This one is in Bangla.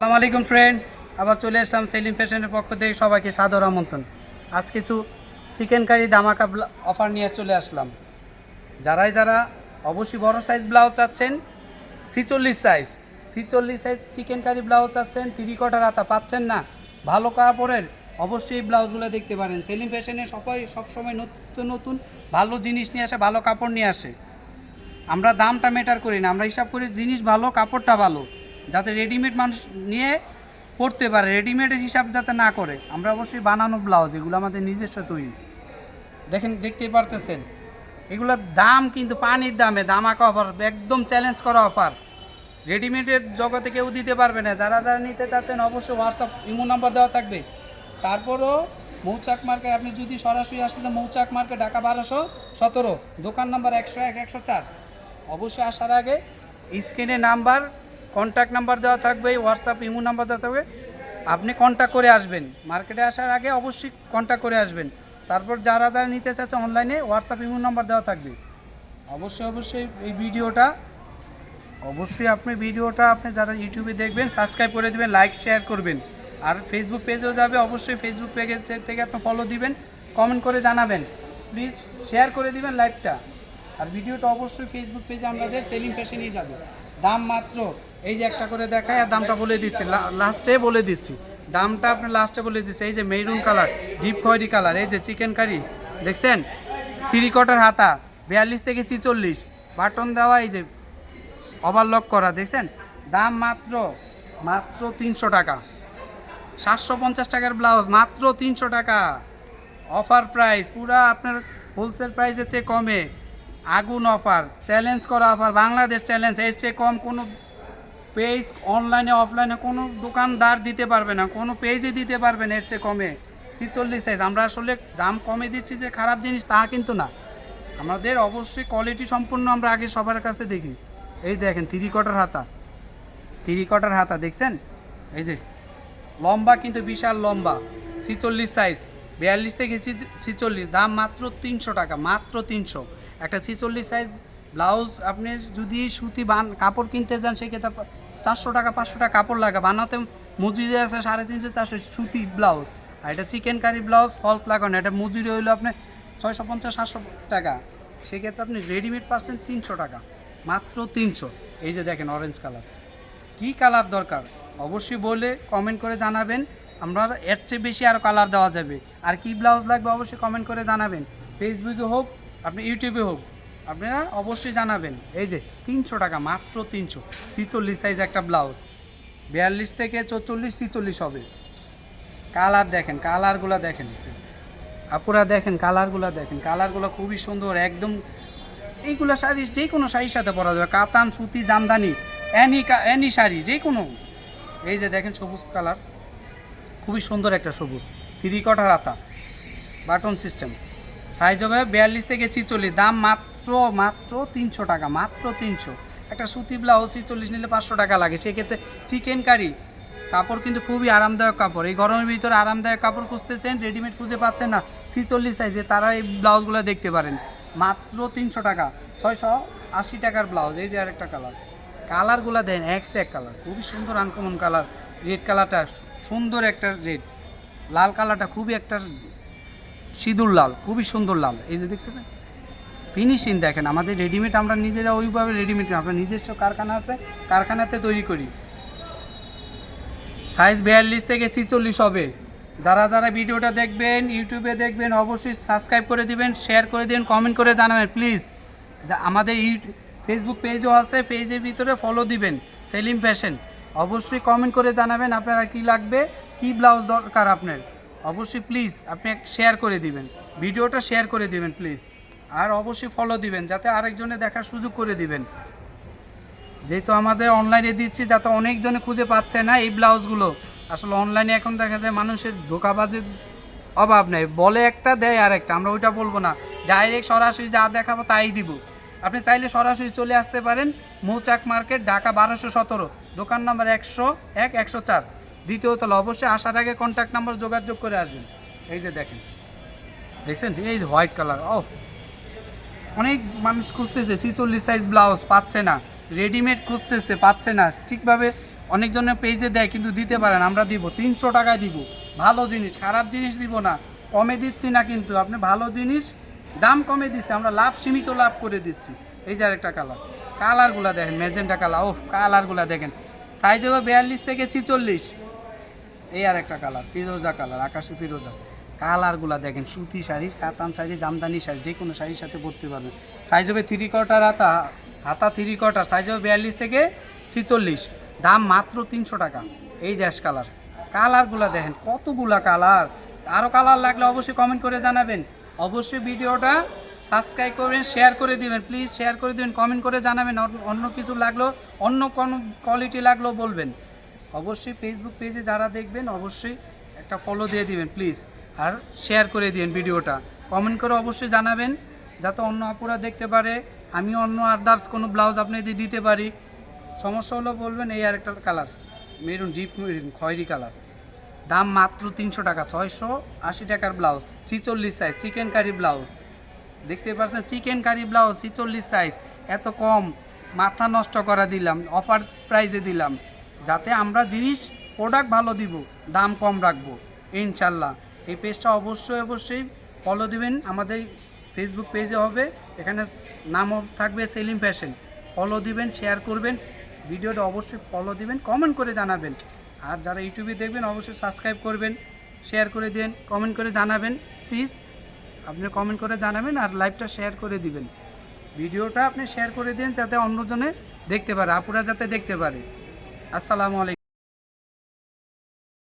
আসসালামু আলাইকুম ফ্রেন্ড আবার চলে আসলাম সেলিম ফ্যাশনের পক্ষ থেকে সবাইকে সাদর আমন্ত্রণ। আজ কিছু চিকেন কারি দামাকা অফার নিয়ে চলে আসলাম। যারাই যারা অবশ্যই বড় সাইজ ব্লাউজ চাচ্ছেন, ছিচল্লিশ সাইজ ছিচল্লিশ সাইজ চিকেন কারি ব্লাউজ চাচ্ছেন তিরি কটার হাতা পাচ্ছেন না, ভালো কাপড়ের অবশ্যই এই ব্লাউজগুলো দেখতে পারেন। সেলিম ফ্যাশনে সবাই সবসময় নতুন নতুন, ভালো জিনিস নিয়ে আসে, ভালো কাপড় নিয়ে আসে। আমরা দামটা মেটার করি না, আমরা হিসাব করি জিনিস ভালো, কাপড়টা ভালো। যাতে রেডিমেড মানুষ নিয়ে পড়তে পারে রেডিমেডের হিসাব যাতে না করে। আমরা অবশ্যই বানানো ব্লাউজ এগুলো আমাদের নিজস্ব তৈরি। দেখেন, দেখতেই পারতেছেন? এগুলোর দাম কিন্তু পানির দামে দামাকা অফার একদম চ্যালেঞ্জ করা অফার রেডিমেডের জগতে কেউ দিতে পারবে না। যারা যারা নিতে চাচ্ছেন, অবশ্যই হোয়াটসঅ্যাপ ইমো নাম্বার দেওয়া থাকবে। তারপরও মৌচাক মার্কেট, আপনি যদি সরাসরি আসতে মৌচাক মার্কেট, ঢাকা বারোশো সতেরো, দোকান নাম্বার একশো এক, একশো চার। অবশ্যই আসার আগে স্ক্রিনে নাম্বার কন্ট্যাক্ট নাম্বার দেওয়া থাকবে হোয়াটসঅ্যাপ ইমো নাম্বার দেওয়া থাকবে। আপনি কন্ট্যাক্ট করে আসবেন। মার্কেটে আসার আগে অবশ্যই কন্ট্যাক্ট করে আসবেন। তারপর যারা যারা নিতে চাচ্ছে অনলাইনে হোয়াটসঅ্যাপ ইমো নাম্বার দেওয়া থাকবে। অবশ্যই অবশ্যই এই ভিডিওটা, অবশ্যই আপনি ভিডিওটা আপনি যারা ইউটিউবে দেখবেন সাবস্ক্রাইব করে দেবেন লাইক শেয়ার করবেন। আর ফেসবুক পেজেও যাবে, অবশ্যই ফেসবুক পেজ থেকে আপনি ফলো দিবেন কমেন্ট করে জানাবেন। প্লিজ শেয়ার করে দিবেন লাইভটা আর ভিডিওটা অবশ্যই ফেসবুক পেজে আমাদের সেলিং ফ্যাশনেই যাবে। দাম মাত্র এই যে একটা করে দেখায়, আর দামটা বলে দিচ্ছি। লাস্টে বলে দিচ্ছি। দামটা আপনি লাস্টে বলে দিচ্ছি। এই যে মেরুন কালার ডিপ খয়েরি কালার এই যে চিকেন কারি দেখছেন? থ্রি কোয়ার্টার হাতা, বিয়াল্লিশ থেকে ছিচল্লিশ। বাটন দেওয়া, এই যে ওভারলক করা, দেখছেন? দাম মাত্র মাত্র তিনশো টাকা। সাতশো পঞ্চাশ টাকার ব্লাউজ মাত্র তিনশো টাকা। অফার প্রাইস পুরা আপনার হোলসেল প্রাইসের চেয়ে কমে। আগুন অফার চ্যালেঞ্জ করা অফার বাংলাদেশ চ্যালেঞ্জ এর চেয়ে কম কোনো পেজ অনলাইনে, অফলাইনে কোনো দোকানদার দিতে পারবে না, কোনো পেজে দিতে পারবে না এর চেয়ে কমে। ছিচল্লিশ সাইজ আমরা আসলে দাম কমে দিচ্ছি যে খারাপ জিনিস তা কিন্তু না। আমাদের অবশ্যই কোয়ালিটি সম্পূর্ণ আমরা আগে সবার কাছে দেখি। এই দেখেন থ্রি কোয়ার্টার হাতা। থ্রি কোয়ার্টার হাতা, দেখছেন? এই যে, লম্বা কিন্তু বিশাল লম্বা। ছিচল্লিশ সাইজ বিয়াল্লিশ থেকে ছিচল্লিশ। দাম মাত্র তিনশো টাকা, মাত্র তিনশো। একটা ছিচল্লিশ সাইজ ব্লাউজ আপনি যদি সুতি বান, কাপড় কিনতে যান, সেক্ষেত্রে চারশো টাকা, পাঁচশো টাকা কাপড় লাগে। বানাতে মজুরি আছে সাড়ে তিনশো, চারশো, সুতি ব্লাউজ। আর এটা চিকেন কারি ব্লাউজ ফলস লাগানো। এটা মজুরি হইল আপনি ছয়শো পঞ্চাশ, সাতশো টাকা। সেক্ষেত্রে আপনি রেডিমেড পাচ্ছেন তিনশো টাকা। মাত্র তিনশো। এই যে দেখেন অরেঞ্জ কালার কী কালার দরকার? অবশ্যই বলে কমেন্ট করে জানাবেন। আমরা এর চেয়ে বেশি আরও কালার দেওয়া যাবে। আর কি ব্লাউজ লাগবে অবশ্যই কমেন্ট করে জানাবেন। ফেসবুকে হোক, আপনি ইউটিউবে হোক। আপনারা অবশ্যই জানাবেন। এই যে, তিনশো টাকা, মাত্র তিনশো। ছিচল্লিশ সাইজ একটা ব্লাউজ বিয়াল্লিশ থেকে চৌচল্লিশ, ছিচল্লিশ হবে। কালার দেখেন কালারগুলো দেখেন আপুরা দেখেন কালারগুলো দেখেন। কালারগুলো খুবই সুন্দর, একদম এইগুলো শাড়ি, যে কোনো শাড়ির সাথে পরা যাবে। কাতান, সুতি, জামদানি অ্যানি অ্যানি শাড়ি, যে কোনো। এই যে দেখেন সবুজ কালার খুবই সুন্দর একটা সবুজ। থ্রি কটার হাতা। বাটন সিস্টেম সাইজ হবে বিয়াল্লিশ থেকে ছিচল্লিশ, দাম মাত্র মাত্র তিনশো টাকা, মাত্র তিনশো। একটা সুতি ব্লাউজ ছিচল্লিশ নিলে পাঁচশো টাকা লাগে, সেক্ষেত্রে চিকেন কারি, কাপড় কিন্তু খুবই আরামদায়ক কাপড়। এই গরমের ভিতরে আরামদায়ক কাপড় খুঁজতেছেন রেডিমেড খুঁজে পাচ্ছেন না, ছিচল্লিশ সাইজে তারা এই ব্লাউজগুলো দেখতে পারেন। মাত্র তিনশো টাকা, ছয়শো আশি টাকার ব্লাউজ, এই যে আরেকটা কালার। কালারগুলো দেন এক্স এক কালার খুবই সুন্দর আনকমন কালার রেড কালারটা সুন্দর একটা রেড লাল কালারটা খুবই একটা সিঁদুর লাল, খুবই সুন্দর লাল। এই যে দেখতেছেন ফিনিশিং দেখেন, আমাদের রেডিমেড আমরা নিজেরা ওইভাবে রেডিমেড আমরা নিজস্ব কারখানা আছে, কারখানাতে তৈরি করি। সাইজ বিয়াল্লিশ থেকে ছিচল্লিশ হবে। যারা যারা ভিডিওটা দেখবেন, ইউটিউবে দেখবেন, অবশ্যই সাবস্ক্রাইব করে দিবেন শেয়ার করে দিবেন কমেন্ট করে জানাবেন প্লিজ যা আমাদের ফেসবুক পেজও আছে পেজের ভিতরে ফলো দিবেন, সেলিম ফ্যাশন অবশ্যই কমেন্ট করে জানাবেন আপনারা কি লাগবে, কি ব্লাউজ দরকার আপনার। অবশ্যই প্লিজ আপনি শেয়ার করে দিবেন। ভিডিওটা শেয়ার করে দিবেন প্লিজ আর অবশ্যই ফলো দিবেন, যাতে আরেকজনে দেখার সুযোগ করে দিবেন। যেহেতু আমাদের অনলাইনে দিচ্ছি, যাতে অনেকজনে খুঁজে পাচ্ছে না এই ব্লাউজগুলো আসলে অনলাইনে এখন দেখা যায় মানুষের ধোকাবাজের অভাব নেই। বলে একটা, দেয় আর একটা আমরা ওইটা বলব না। ডাইরেক্ট সরাসরি যা দেখাবো তাই দিব। আপনি চাইলে সরাসরি চলে আসতে পারেন। মৌচাক মার্কেট, ঢাকা বারোশো সতেরো। দোকান নাম্বার একশো এক, একশো চার। দ্বিতীয় তলা অবশ্যই আসার আগে কন্ট্যাক্ট নাম্বার যোগাযোগ করে আসবেন। এই যে দেখেন, দেখছেন? এই হোয়াইট কালার ও। অনেক মানুষ খুঁজতেছে, ছিচল্লিশ সাইজ ব্লাউজ পাচ্ছে না। রেডিমেড খুঁজতেছে, পাচ্ছে না। ঠিকভাবে অনেকজনের পেজে দেয়, কিন্তু দিতে পারেন আমরা দিব, তিনশো টাকায় দিব। ভালো জিনিস, খারাপ জিনিস দিব না। কমে দিচ্ছি না কিন্তু, আপনি ভালো জিনিস, দাম কমে দিচ্ছি। আমরা লাভ সীমিত লাভ করে দিচ্ছি। এই যে আরেকটা কালার কালারগুলো দেখেন মেজেন্টা কালার ও কালারগুলো দেখেন। সাইজ হবে বিয়াল্লিশ থেকে ছিচল্লিশ। এই আর একটা কালার ফিরোজা কালার আকাশি ফিরোজা। কালারগুলা দেখেন, সুতি শাড়ি, কাতান শাড়ি, জামদানি শাড়ি, যে কোনো শাড়ির সাথে পরতে পারবেন। সাইজ হবে থ্রি কোয়ার্টার হাতা হাতা থ্রি কোয়ার্টার সাইজ হবে বিয়াল্লিশ থেকে ছিচল্লিশ। দাম মাত্র তিনশো টাকা। এই জ্যাশ কালার কালারগুলা দেখেন, কতগুলা কালার আরও কালার লাগলে অবশ্যই কমেন্ট করে জানাবেন। অবশ্যই ভিডিওটা সাবস্ক্রাইব করবেন শেয়ার করে দিবেন। প্লিজ শেয়ার করে দিবেন কমেন্ট করে জানাবেন। অন্য- কিছু লাগল, অন্য কোনো কোয়ালিটি লাগলেও বলবেন। অবশ্যই ফেসবুক পেজে যারা দেখবেন, অবশ্যই একটা ফলো দিয়ে দিবেন প্লিজ আর শেয়ার করে দিন ভিডিওটা। কমেন্ট করে অবশ্যই জানাবেন, যাতে অন্য আপুরা দেখতে পারে। আমি অন্য আদার্স কোনো ব্লাউজ আপনাদের দিতে পারি, সমস্যা হলো বলবেন, এই আরেকটা কালার মেরুন ডিপ মেরুন খয়েরি কালার দাম মাত্র তিনশো টাকা, ছয়শো আশি টাকার ব্লাউজ ছিচল্লিশ সাইজ চিকেন কারি ব্লাউজ দেখতে পাচ্ছেন চিকেন কারি ব্লাউজ ছিচল্লিশ সাইজ এত কম, মাথা নষ্ট করা দিলাম অফার প্রাইজে দিলাম। যাতে আমরা জিনিস প্রোডাক্ট ভালো দিব, দাম কম রাখব। ইনশাল্লাহ। এই পেজটা অবশ্যই অবশ্যই ফলো দিবেন। আমাদের ফেসবুক পেজে হবে। এখানে নামও থাকবে সেলিম ফ্যাশন। ফলো দিবেন শেয়ার করবেন। ভিডিওটা অবশ্যই ফলো দিবেন কমেন্ট করে জানাবেন। আর যারা ইউটিউবে দেখবেন, অবশ্যই সাবস্ক্রাইব করবেন শেয়ার করে দিন কমেন্ট করে জানাবেন। প্লিজ আপনি কমেন্ট করে জানাবেন আর লাইভটা শেয়ার করে দিবেন। ভিডিওটা আপনি শেয়ার করে দিন, যাতে অন্যজনে দেখতে পারে, আপুরা যাতে দেখতে পারে। আসসালামু আলাইকুম।